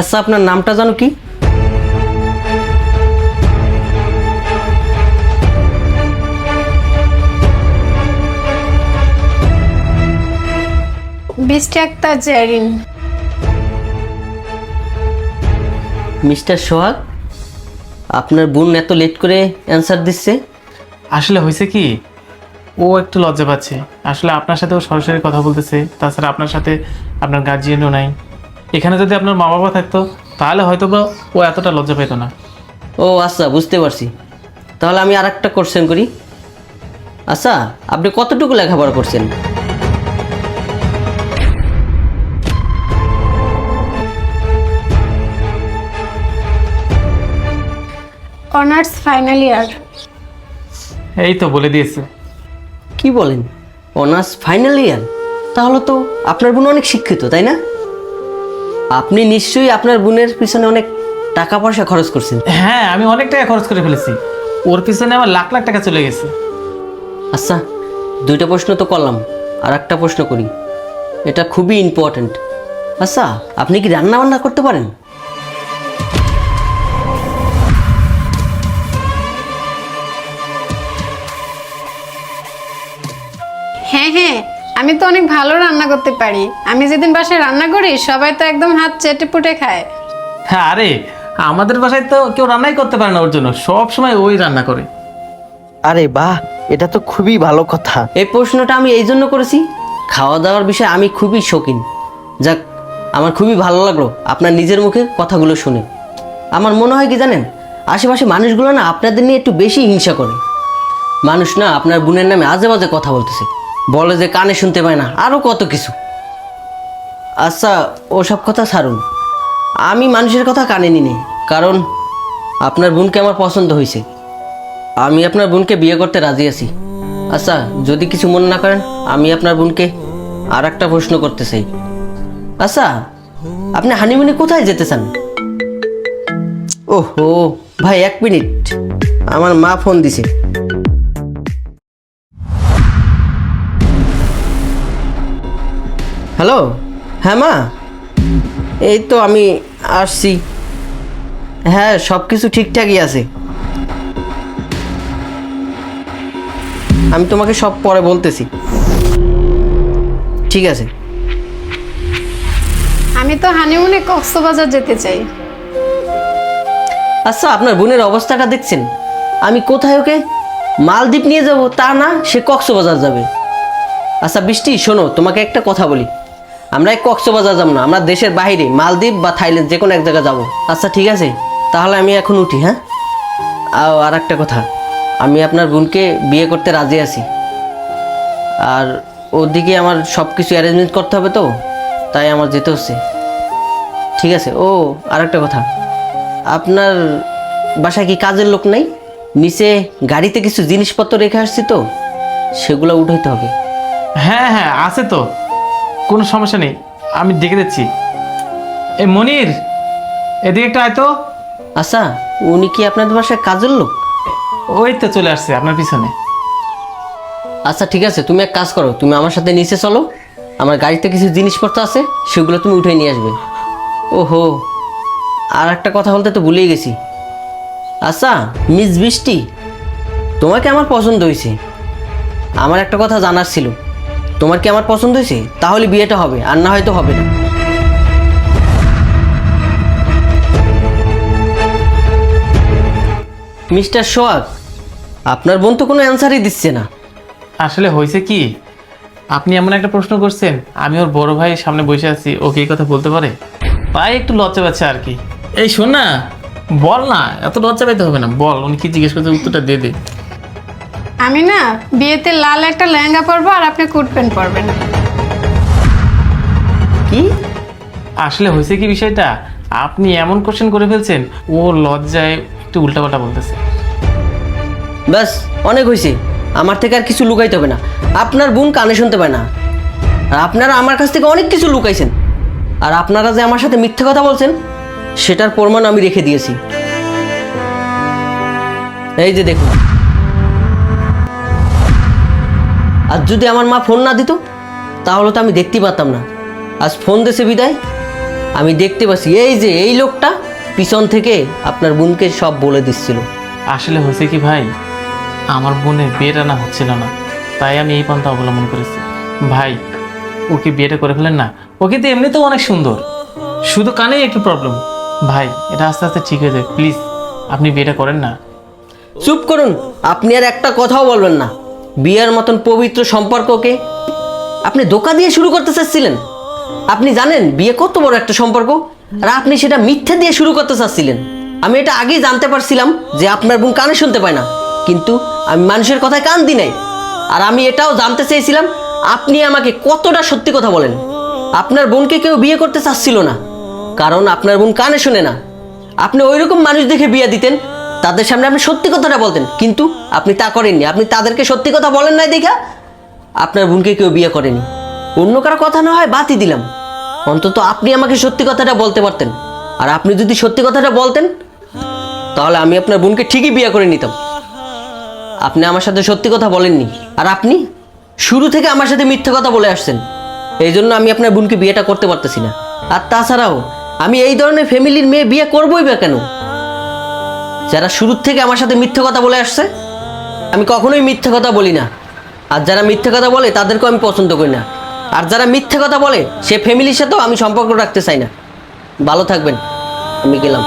আচ্ছা আপনার নামটা জানো কি? বৃষ্টি আক্তার জেরিন। মিস্টার সোহাগ আপনার বোন এত লেট করে অ্যান্সার দিচ্ছে। আসলে হয়েছে কি ও একটু লজ্জা পাচ্ছে। আসলে আপনার সাথে ও সরাসরি কথা বলতেছে তাছাড়া আপনার সাথে আপনার গার্জিয়ানও নাই। এখানে যদি আপনার মা বাবা থাকতো তাহলে হয়তো বা ও এতটা লজ্জা পেত না। ও আচ্ছা বুঝতে পারছি। তাহলে আমি আর একটা কোশ্চেন করি। আচ্ছা আপনি কতটুকু লেখাপড়া করছেন? Honours final year. এই তো বলে দিয়েছে। কি বলেন? Honours final year? তাহলে তো আপনার বোন অনেক শিক্ষিত তাই না? আপনি নিশ্চয়ই আপনার বোনের পিছনে অনেক টাকা পয়সা খরচ করছেন। হ্যাঁ আমি অনেক টাকা খরচ করে ফেলেছি। ওর পিছনে আমার লাখ লাখ টাকা চলে গেছে। আচ্ছা দুইটা প্রশ্ন তো করলাম আর একটা প্রশ্ন করি। এটা খুবই ইম্পর্ট্যান্ট আচ্ছা আপনি কি রান্না বান্না করতে পারেন? হ্যাঁ হ্যাঁ আমি তো অনেক ভালো রান্না করতে পারি। আমি যেদিন বাসায় রান্না করি সবাই তো একদম হাত চেটে পুটে খায়। হ্যাঁ আরে আমাদের বাসায় তো কেউ রান্নাই করতে পারে না ওর জন্য। সব সময় ওই রান্না করে। আরে বাহ এটা তো খুবই ভালো কথা। এই প্রশ্নটা আমি এই জন্য করেছি খাওয়া দাওয়ার বিষয়ে আমি খুবই শৌখিন। যাক আমার খুবই ভালো লাগল আপনার নিজের মুখে কথাগুলো শুনে। আমার মনে হয় কি জানেন আশেপাশে মানুষগুলো না আপনাদের নিয়ে একটু বেশি হিংসা করে। মানুষ না আপনার বোনের নামে আজে বাজে কথা বলতেছে। বলে যে কানে শুনতে পায় না আরও কত কিছু। আচ্ছা ওসব কথা ছাড়ুন। আমি মানুষের কথা কানে নিই কারণ আপনার বোনকে আমার পছন্দ হয়েছে। আমি আপনার বোনকে বিয়ে করতে রাজি আছি। আচ্ছা যদি কিছু মনে না করেন, আমি আপনার বোনকে আর একটা প্রশ্ন করতে চাই। আচ্ছা আপনি হানিমুনি কোথায় যেতে চান? ওহো, ভাই, এক মিনিট। আমার মা ফোন দিছে। হ্যালো? হ্যাঁ মা? এই তো আমি আসছি। হ্যাঁ সব কিছু ঠিকঠাকই আছে। আমি তোমাকে সব পরে বলতেছি। ঠিক আছে। আমি তো হানিমুনে কক্সবাজার যেতে চাই। আচ্ছা আপনার বোনের অবস্থাটা দেখছেন। আমি কোথায় ওকে? মালদ্বীপ নিয়ে যাব তা না সে কক্সবাজার যাবে। আচ্ছা বৃষ্টি শোনো তোমাকে একটা কথা বলি। আমরা কক্সবাজার যাব না, আমরা দেশের বাইরে মালদ্বীপ বা থাইল্যান্ড, যে কোনো এক জায়গায় যাব। আচ্ছা ঠিক আছে? তাহলে আমি এখন উঠি হ্যাঁ? আর একটা কথা। আমি আপনার বোনকে বিয়ে করতে রাজি আছি। আর ওদিকে আমার সব কিছু অ্যারেঞ্জমেন্ট করতে হবে তো, তাই আমার যেতে হচ্ছে। ঠিক আছে, ও আর একটা কথা। আপনার বাসায় কি কাজের লোক নাই? নিচে গাড়িতে কিছু জিনিসপত্র রেখে আসছি তো, সেগুলো উঠাইতে হবে। হ্যাঁ হ্যাঁ আছে তো। কোনো সমস্যা নেই আমি দেখে দিচ্ছি। এ মনির এদিকে একটা আয় তো। আচ্ছা উনি কি আপনাদের বাসায় কাজের লোক? ওই তো চলে আসছে আপনার পিছনে। আচ্ছা ঠিক আছে তুমি এক কাজ করো তুমি আমার সাথে নিচে চলো। আমার গাড়িতে কিছু জিনিসপত্র আছে সেগুলো তুমি উঠে নিয়ে আসবে। ওহো আর একটা কথা বলতে তো ভুলেই গেছি। আচ্ছা মিস বৃষ্টি তোমাকে আমার পছন্দ হয়েছে। আমার একটা কথা জানার ছিল। তোমার কি আমার পছন্দ হয়েছে? তাহলে বিয়েটা হবে আর না হয়তো হবে না। মিস্টার সোহাগ আপনার বোন তো কোনো অ্যান্সারই দিচ্ছে না। আসলে হয়েছে কি আপনি এমন একটা প্রশ্ন করছেন আমি ওর বড় ভাইয়ের সামনে বসে আছি ওকে এই কথা বলতে পারে? তাই একটু লজ্জা পাচ্ছে আর কি। এই শোন না বল না এত লজ্জা পেতে হবে না বল উনি কি জিজ্ঞেস করছে উত্তরটা দে দে। আমি না বিয়েতে লাল একটা লেহেঙ্গা পরবো আর আপনি কোট প্যান্ট পরবেন কি? আসলে হয়েছে কি বিষয়টা? আপনি এমন কোশ্চেন করে ফেলছেন ও লজ্জায় একটু উল্টাপাল্টা বলতেছে। ব্যাস অনেক হয়েছে। আমার থেকে আর কিছু লুকাইতে হবে না। আপনার বোন কানে শুনতে পায় না। আর আপনারা আমার কাছ থেকে অনেক কিছু লুকাইছেন। আর আপনারা যে আমার সাথে মিথ্যে কথা বলছেন সেটার প্রমাণ আমি রেখে দিয়েছি। এই যে দেখুন। আর যদি আমার মা ফোন না দিত তাহলে তো আমি দেখতেই পারতাম না। আজ ফোন দেশে বিদায়। আমি দেখতে পাচ্ছি এই যে এই লোকটা পিছন থেকে আপনার বোনকে সব বলে দিচ্ছিল। আসলে হয়েছে কি ভাই? আমার বোনের বিয়েটা না হচ্ছিল না তাই আমি এই পন্থা অবলম্বন করেছি। ভাই ওকে বিয়েটা করে ফেলেন না ওকে তো এমনিতেও অনেক সুন্দর। শুধু কানেই একটু প্রবলেম ভাই এটা আস্তে আস্তে ঠিক হয়ে যাবে প্লিজ আপনি বিয়েটা করেন না। চুপ করুন আপনি আর একটা কথাও বলবেন না। বিয়ের মতন পবিত্র সম্পর্ককে? আপনি ধোকা দিয়ে শুরু করতে চাচ্ছিলেন? আপনি জানেন বিয়ে কত বড় একটা সম্পর্ক? আর আপনি সেটা মিথ্যে দিয়ে শুরু করতে চাচ্ছিলেন। আমি এটা আগেই জানতে পারছিলাম যে আপনার বোন কানে শুনতে পায় না। কিন্তু আমি মানুষের কথায় কান দিই নাই। আর আমি এটাও জানতে চেয়েছিলাম, আপনি আমাকে কতটা সত্যি কথা বলেন? আপনার বোনকে কেউ বিয়ে করতে চাচ্ছিল না। কারণ আপনার বোন কানে শোনে না। আপনি ওই রকম মানুষ দেখে বিয়ে দিতেন তাদের সামনে আপনি সত্যি কথাটা বলতেন। কিন্তু আপনি তা করেননি। আপনি তাদেরকে সত্যি কথা বলেন নাই দেখা আপনার বোনকে কেউ বিয়ে করেনি। অন্য কারও কথা না হয় বাতি দিলাম। অন্তত আপনি আমাকে সত্যি কথাটা বলতে পারতেন। আর আপনি যদি সত্যি কথাটা বলতেন, তাহলে আমি আপনার বোনকে ঠিকই বিয়ে করে নিতাম। আপনি আমার সাথে সত্যি কথা বলেননি। আর আপনি শুরু থেকে আমার সাথে মিথ্যে কথা বলে আসছেন। এই জন্য আমি আপনার বোনকে বিয়েটা করতে পারতেছি না। আর তাছাড়াও, আমি এই ধরনের ফ্যামিলির মেয়ে বিয়ে করবোই বা কেন? যারা শুরুর থেকে আমার সাথে মিথ্যে কথা বলে আসছে, আমি কখনোই মিথ্যে কথা বলি না। আর যারা মিথ্যে কথা বলে, তাদেরকেও আমি পছন্দ করি না। আর যারা মিথ্যে কথা বলে, সে ফ্যামিলির সাথেও আমি সম্পর্ক রাখতে চাই না। ভালো থাকবেন। আমি গেলাম।